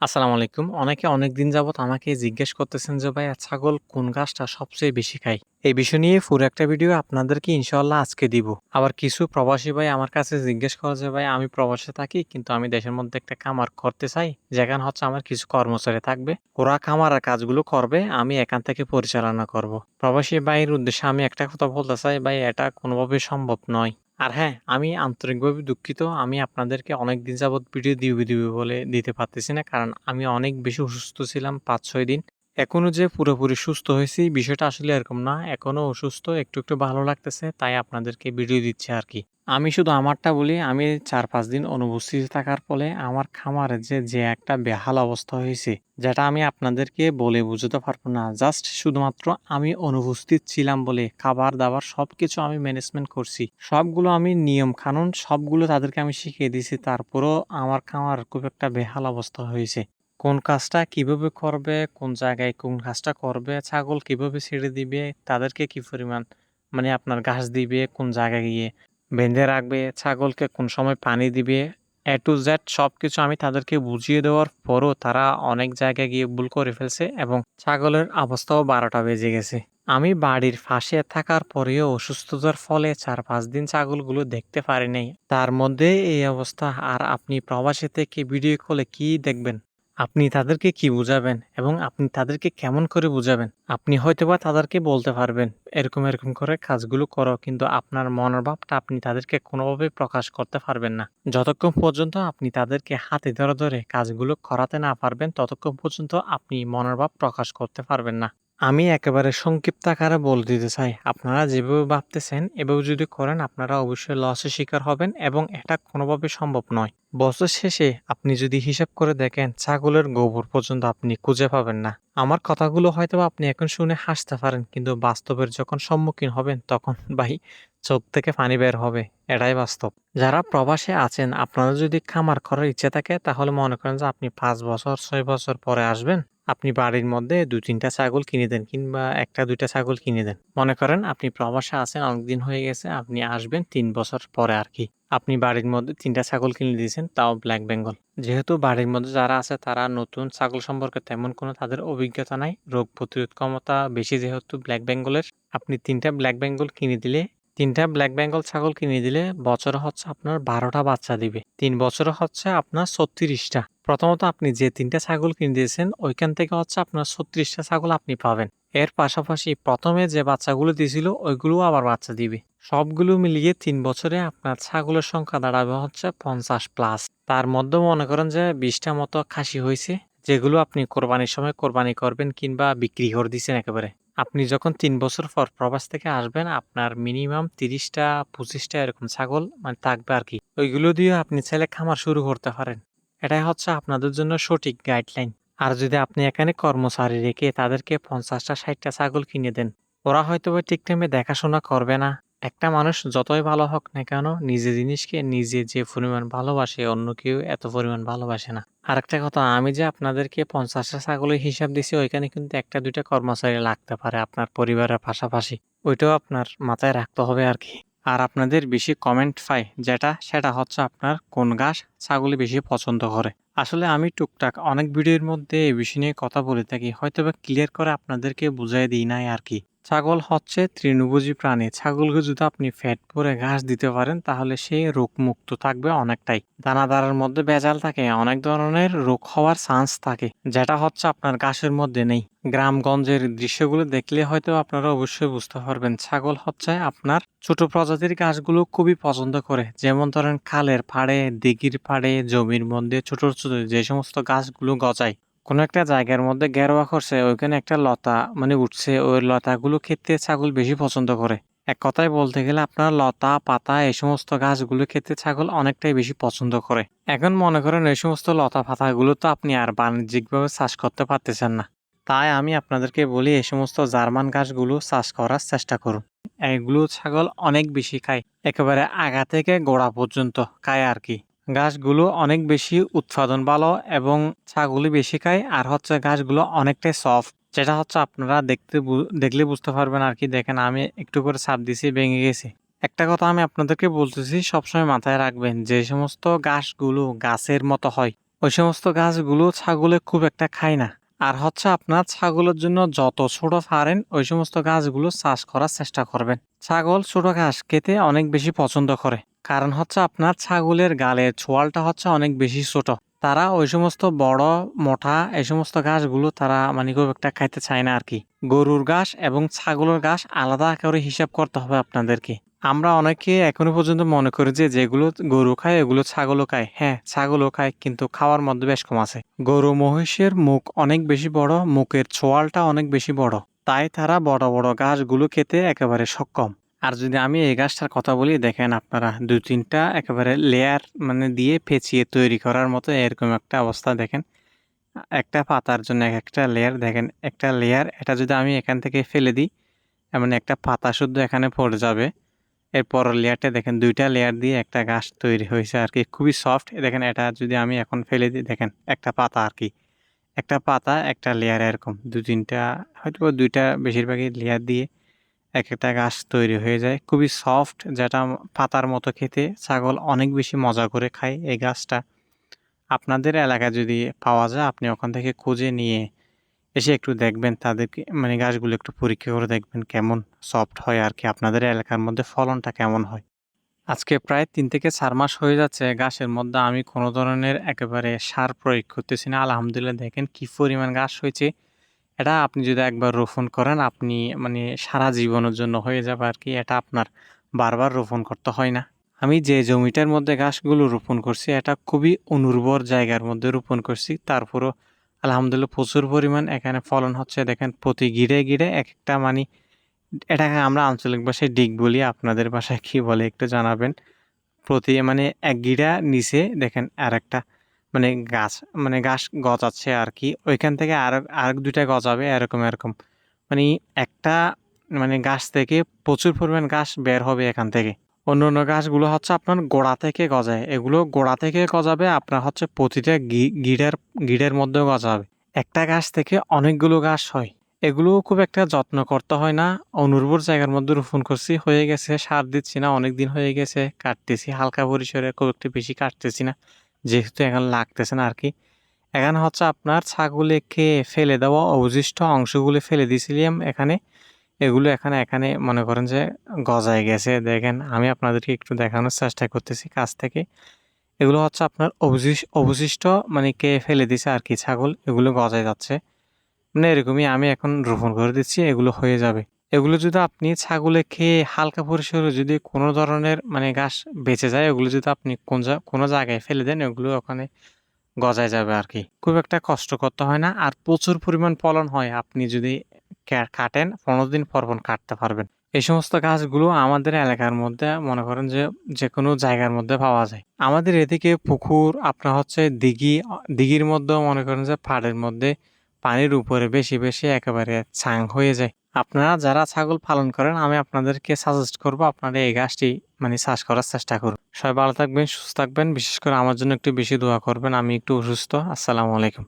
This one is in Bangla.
আসসালামু আলাইকুম। অনেকে অনেক দিন যাবৎ আমাকে জিজ্ঞেস করতেছেন যে, ভাইয়া, ছাগল কোন গাছটা সবচেয়ে বেশি খায়? এই বিষয় নিয়ে পুরো একটা ভিডিও আপনাদেরকে ইনশাআল্লাহ আজকে দিব। আবার কিছু প্রবাসী ভাই আমার কাছে জিজ্ঞেস করে যে ভাই আমি প্রবাসে থাকি, কিন্তু আমি দেশের মধ্যে একটা খামার করতে চাই, যেখানে হচ্ছে আমার কিছু কর্মচারী থাকবে। ওরা খামারের কাজগুলো করবে, আমি এখান থেকে পরিচালনা করব। প্রবাসী ভাইয়ের উদ্দেশ্যে আমি একটা কথা বলতে চাই ভাই এটা কোনোভাবে সম্ভব নয়। আর হ্যাঁ, আমি আন্তরিকভাবে দুঃখিত। আমি আপনাদেরকে অনেক দিন যাবৎ ভিডিও দিবি, দিবি বলে দিতে পারতেছি না। কারণ আমি অনেক বেশি অসুস্থ ছিলাম ৫-৬ দিন। এখনও যে পুরোপুরি সুস্থ হয়েছি বিষয়টা আসলে এরকম না। এখনও অসুস্থ, একটু, একটু ভালো লাগতেছে তাই আপনাদেরকে ভিডিও দিচ্ছে আর কি আমি শুধু আমারটা বলি আমি ৪-৫ দিন অনুপস্থিত থাকার ফলে আমার খামারে যে, যে একটা বেহাল অবস্থা হয়েছে যেটা আমি আপনাদেরকে বলে বোঝাতে পারব না। জাস্ট শুধুমাত্র আমি অনুপস্থিত ছিলাম বলে খাবার-দাবার সব কিছু আমি ম্যানেজমেন্ট করছি। সবগুলো আমি নিয়ম কানুন সবগুলো তাদেরকে আমি শিখিয়ে দিছি। তারপরেও আমার খামার খুব একটা বেহাল অবস্থা হয়েছে। কোন কাজটা কীভাবে করবে, কোন জায়গায় কোন কাজটা করবে, ছাগল কীভাবে ছেড়ে দিবে, তাদেরকে কি পরিমাণ মানে আপনার ঘাস দিবে, কোন জায়গায় গিয়ে বেঁধে রাখবে, ছাগলকে কোন সময় পানি দিবে, এ টু জেড সবকিছু আমি তাদেরকে বুঝিয়ে দেওয়ার পরও তারা অনেক জায়গায় গিয়ে ভুল করে ফেলছে এবং ছাগলের অবস্থাও ১২টা বেজে গেছে। আমি বাড়ির পাশে থাকার পরেও অসুস্থতার ফলে ৪-৫ দিন ছাগলগুলো দেখতে পারি নাই। তার মধ্যে এই অবস্থা আর আপনি প্রবাসী থেকে ভিডিও কলে কি দেখবেন? আপনি তাদেরকে কি বুঝাবেন এবং আপনি তাদেরকে কেমন করে বুঝাবেন? আপনি হয়তো বা তাদেরকে বলতে পারবেন, এরকম, এরকম করে কাজগুলো করো কিন্তু আপনার মনের ভাবটা আপনি তাদেরকে কোনোভাবে প্রকাশ করতে পারবেন না। যতক্ষণ পর্যন্ত আপনি তাদেরকে হাতে ধরে, ধরে কাজগুলো করাতে না পারবেন ততক্ষণ পর্যন্ত আপনি মনের ভাব প্রকাশ করতে পারবেন না। আমি একেবারে সংক্ষিপ্ত আকারে বলে দিতে চাই, আপনারা যেভাবে ভাবতেছেন এভাবে যদি করেন আপনারা অবশ্যই লসের শিকার হবেন এবং এটা কোনোভাবে সম্ভব নয়। বছর শেষে আপনি যদি হিসাব করে দেখেন ছাগলের গোবর পর্যন্ত আপনি খুঁজে পাবেন না। আমার কথাগুলো হয়তোবা আপনি এখন শুনে হাসতে পারেন কিন্তু বাস্তবের যখন সম্মুখীন হবেন তখন ভাই চোখ থেকে পানি বের হবে। এটাই বাস্তব। যারা প্রবাসে আছেন আপনারা যদি খামার করার ইচ্ছে থাকে তাহলে মনে করেন যে আপনি পাঁচ বছর ছয় বছর পরে আসবেন। আপনি বাড়ির মধ্যে দু তিনটা ছাগল কিনে দেন কিংবা একটা, দুইটা ছাগল কিনে দেন। মনে করেন আপনি প্রবাসে আছেন, অনেকদিন হয়ে গেছে, আপনি আসবেন তিন বছর পরে আর কি আপনি বাড়ির মধ্যে তিনটা ছাগল কিনে দিয়েছেন, তাও ব্ল্যাক বেঙ্গল। যেহেতু বাড়ির মধ্যে যারা আছে, তারা নতুন ছাগল সম্পর্কে তেমন কোনো তাদের অভিজ্ঞতা নাই। রোগ প্রতিরোধ ক্ষমতা বেশি যেহেতু ব্ল্যাক বেঙ্গলের। আপনি তিনটা ব্ল্যাক বেঙ্গল কিনে দিলে, তিনটা ব্ল্যাক বেঙ্গল ছাগল কিনে দিলে বছরে হচ্ছে আপনার বারোটা বাচ্চা দিবে। তিন বছরে হচ্ছে আপনার ৩৬ টা। প্রথমত আপনি যে ৩ টা ছাগল কিনে দিয়েছেন, ওইখান থেকে হচ্ছে আপনার ছত্রিশটা ছাগল আপনি পাবেন। এর পাশাপাশি প্রথমে যে বাচ্চাগুলো দিয়েছিল ওইগুলো আবার বাচ্চা দিবে। সবগুলো মিলিয়ে তিন বছরে আপনার ছাগলের সংখ্যা দাঁড়াবে হচ্ছে ৫০ প্লাস। তার মধ্যেও মনে করেন যে বিশটা মতো খাসি হয়েছে, যেগুলো আপনি কোরবানির সময় কোরবানি করবেন কিংবা বিক্রি করে দিছেন একেবারে। আপনি যখন তিন বছর পর প্রবাস থেকে আসবেন, আপনার মিনিমাম তিরিশটা, পঁচিশটা এরকম ছাগল মানে থাকবে আর কি ওইগুলো দিয়ে আপনি ছেলে খামার শুরু করতে পারেন। এটাই হচ্ছে আপনাদের জন্য সঠিক গাইডলাইন। আর যদি আপনি এখানে কর্মচারী রেখে তাদেরকে পঞ্চাশটা ষাটটা ছাগল কিনে দেন, ওরা হয়তোবা ঠিক টাইমে দেখাশোনা করবে না। একটা মানুষ যতই ভালো হোক না কেন নিজের জিনিসকে নিজে যে পরিমাণ ভালোবাসে অন্য কেউ এত পরিমাণ ভালোবাসে না। আরেকটা কথা আমি যে আপনাদেরকে পঞ্চাশটা ছাগলের হিসাব দিছি ওইখানে কিন্তু একটা দুইটা কর্মচারী লাগতে পারে আপনার পরিবারের পাশাপাশি। ওইটাও আপনার মাথায় রাখতে হবে আরকি। আর আপনাদের বেশি কমেন্ট পাই, যেটা, সেটা হচ্ছে আপনার কোন গাছ ছাগলে বেশি পছন্দ করে। আসলে আমি টুকটাক অনেক ভিডিওর মধ্যে এই বিষয় নিয়ে কথা বলে থাকি। হয়তো বা ক্লিয়ার করে আপনাদেরকে বুঝাই দিই নাই আরকি। ছাগল হচ্ছে তৃণভোজী প্রাণী। ছাগলকে যদি আপনি ফ্যাট ভরে ঘাস দিতে পারেন তাহলে সে রোগমুক্ত থাকবে অনেকটাই। দানাদারের মধ্যে ভেজাল থাকে অনেক ধরনের রোগ হওয়ার চান্স থাকে যেটা হচ্ছে আপনার ঘাসের মধ্যে নেই। গ্রামগঞ্জের দৃশ্যগুলো দেখলে হয়তো আপনারা অবশ্যই বুঝতে পারবেন ছাগল হচ্ছে আপনার ছোট প্রজাতির ঘাসগুলো খুবই পছন্দ করে। যেমন ধরেন খালের পাড়ে, দিঘির পাড়ে, জমির মধ্যে ছোট, ছোট যে সমস্ত গাছগুলো গজায়। কোনো একটা জায়গার মধ্যে গেরোয়া করছে ওইখানে একটা লতা মানে উঠছে ওই লতাগুলো খেতে ছাগল বেশি পছন্দ করে। এক কথায় বলতে গেলে আপনার লতা, পাতা এই সমস্ত গাছগুলো খেতে ছাগল অনেকটাই বেশি পছন্দ করে। এখন মনে করেন এই সমস্ত লতা পাতাগুলো তো আপনি আর বাণিজ্যিকভাবে চাষ করতে পারতেছেন না। তাই আমি আপনাদেরকে বলি এই সমস্ত জার্মান গাছগুলো চাষ করার চেষ্টা করুন। এগুলো ছাগল অনেক বেশি খায়। একেবারে আগা থেকে গোড়া পর্যন্ত খায় আরকি। ঘাসগুলো অনেক বেশি উৎপাদন ভালো এবং ছাগলই বেশি খায়। আর হচ্ছে ঘাসগুলো অনেকটাই সফট। যেটা হচ্ছে আপনারা দেখতে দেখলে বুঝতে পারবেন আর কি। দেখেন আমি একটু করে ছাপ দিছি, ভেঙে গেছি। একটা কথা আমি আপনাদেরকে বলতেছি, সবসময় মাথায় রাখবেন যে সমস্ত ঘাসগুলো গাছের মতো হয়। ওই সমস্ত গাছগুলো ছাগলে খুব একটা খায় না। আর হচ্ছে আপনার ছাগলের জন্য যত ছোট পারেন ওই সমস্ত গাছগুলো চাষ করার চেষ্টা করবেন। ছাগল ছোট ঘাস খেতে অনেক বেশি পছন্দ করে। কারণ হচ্ছে আপনার ছাগলের গালের ছোয়ালটা হচ্ছে অনেক বেশি ছোট। তারা ওই সমস্ত বড়, মোটা এই সমস্ত ঘাসগুলো তারা মানে খুব একটা খাইতে চায় না আর কি গরুর ঘাস এবং ছাগলের ঘাস আলাদা করে হিসাব করতে হবে আপনাদেরকে। আমরা অনেকে এখনও পর্যন্ত মনে করি যে যেগুলো গরু খায় এগুলো ছাগলও খায়। হ্যাঁ ছাগলও খায় কিন্তু খাওয়ার মধ্যে বেশ কম আছে। গরু মহিষের মুখ অনেক বেশি বড়, মুখের ছোয়ালটা অনেক বেশি বড়। তাই তারা বড় বড় গাছগুলো খেতে একেবারে সক্ষম। আর যদি আমি এই গাছটার কথা বলি, দেখেন আপনারা দু তিনটা একেবারে লেয়ার মানে দিয়ে পেঁচিয়ে তৈরি করার মতো এরকম একটা অবস্থা দেখেন। একটা পাতার জন্য এক একটা লেয়ার দেখেন একটা লেয়ার এটা যদি আমি এখান থেকে ফেলে দিই, এমন একটা পাতা শুদ্ধ এখানে পড়ে যাবে। এরপর লেয়ারটা দেখেন দুইটা লেয়ার দিয়ে একটা গাছ তৈরি হয়েছে আর কি খুবই সফট দেখেন এটা যদি আমি এখন ফেলে দিই, দেখেন একটা পাতা আর কি একটা পাতা, একটা লেয়ার এরকম, দু তিনটা হয়তো দুইটা বেশিরভাগই লেয়ার দিয়ে এক একটা গাছ তৈরি হয়ে যায়। খুবই সফট যেটা পাতার মতো খেতে। ছাগল অনেক বেশি মজা করে খায় এই গাছটা। আপনাদের এলাকায় যদি পাওয়া যায়, আপনি ওখান থেকে খুঁজে নিয়ে এসে একটু দেখবেন, তাদেরকে মানে গাছগুলো একটু পরীক্ষা করে দেখবেন কেমন সফট হয় আর কি, আপনাদের এলাকার মধ্যে ফলনটা কেমন হয়। আজকে প্রায় তিন থেকে চার মাস হয়ে যাচ্ছে গাছের মধ্যে আমি কোনো ধরনের একেবারে সার প্রয়োগ করতেছি না। আলহামদুলিল্লাহ দেখেন কি পরিমাণ গাছ হয়েছে। এটা আপনি যদি একবার রোপণ করেন, আপনি মানে সারা জীবনের জন্য হয়ে যাবে আর কি এটা আপনার বারবার রোপণ করতে হয় না। আমি যে জমিটার মধ্যে গাছগুলো রোপণ করছি, এটা খুবই অনুর্বর জায়গার মধ্যে রোপণ করছি। তারপরও আলহামদুলিল্লাহ প্রচুর পরিমাণ এখানে ফলন হচ্ছে। দেখেন, প্রতি গিরে গিরে এক একটা মানে এটাকে আমরা আঞ্চলিক ভাষায় ডিগ বলি। আপনাদের ভাষায় কি বলে একটু জানাবেন। প্রতি মানে এক গিরা নিচে দেখেন আর একটা মানে গাছ মানে গাছ গজাচ্ছে আর কি ওইখান থেকে আর আর দুইটা গজাবে, এরকম এরকম। মানে একটা মানে গাছ থেকে প্রচুর পরিমাণ গাছ বের হবে এখান থেকে। অন্য অন্য গাছগুলো হচ্ছে আপনার গোড়া থেকে গজায়। এগুলো গোড়া থেকে গজাবে, আপনার হচ্ছে প্রতিটা গিডের গিডের মধ্যেও গজাবে। একটা গাছ থেকে অনেকগুলো গাছ হয়। এগুলো খুব একটা যত্ন করতে হয় না। অনুর্বর জায়গার মধ্যে রোপণ করছি, হয়ে গেছে, সার দিচ্ছি না অনেক দিন হয়ে গেছে, কাটতেছি, হালকা পরিসরে খুব একটু বেশি কাটতেছি না। যেহেতু এখন লাগতেছে না আর কি এখানে হচ্ছে আপনার ছাগলে খেয়ে ফেলে দেওয়া অবশিষ্ট অংশগুলো ফেলে দিয়েছিলাম এখানে। এগুলো এখানে এখানে মনে করেন যে গজায় গেছে। দেখেন, আমি আপনাদেরকে একটু দেখানোর চেষ্টা করতেছি কাছ থেকে। এগুলো হচ্ছে আপনার অবশিষ্ট মানে কে ফেলে দিছে আর কি ছাগল, এগুলো গজায় যাচ্ছে। মানে এরকমই আমি এখন রোপণ করে দিচ্ছি, এগুলো হয়ে যাবে। এগুলো যদি আপনি ছাগলে খেয়ে হালকা পরিসরে যদি কোনো ধরনের মানে ঘাস বেঁচে যায়, ওগুলো যদি আপনি কোন কোনো জায়গায় ফেলে দেন ওগুলো ওখানে গজায় যাবে আর কি খুব একটা কষ্ট করতে হয় না। আর প্রচুর পরিমাণ ফলন হয়। আপনি যদি কাটেন পনেরো দিন পর পর কাটতে পারবেন। এই সমস্ত গাছগুলো আমাদের এলাকার মধ্যে মনে করেন যে যে কোনো জায়গার মধ্যে পাওয়া যায়। আমাদের এদিকে পুকুর, আপনার হচ্ছে দিঘি, দিঘির মধ্যেও মনে করেন যে পাড়ের মধ্যে পানির উপরে বেশি বেশি একেবারে ছাং হয়ে যায়। আপনারা যারা ছাগল পালন করেন, আমি আপনাদেরকে সাজেস্ট করব আপনারা এই গাছটি মানে চাষ করার চেষ্টা করুন। সবাই ভালো থাকবেন, সুস্থ থাকবেন। বিশেষ করে আমার জন্য একটু বেশি দোয়া করবেন। আমি একটু অসুস্থ। আসসালামু আলাইকুম।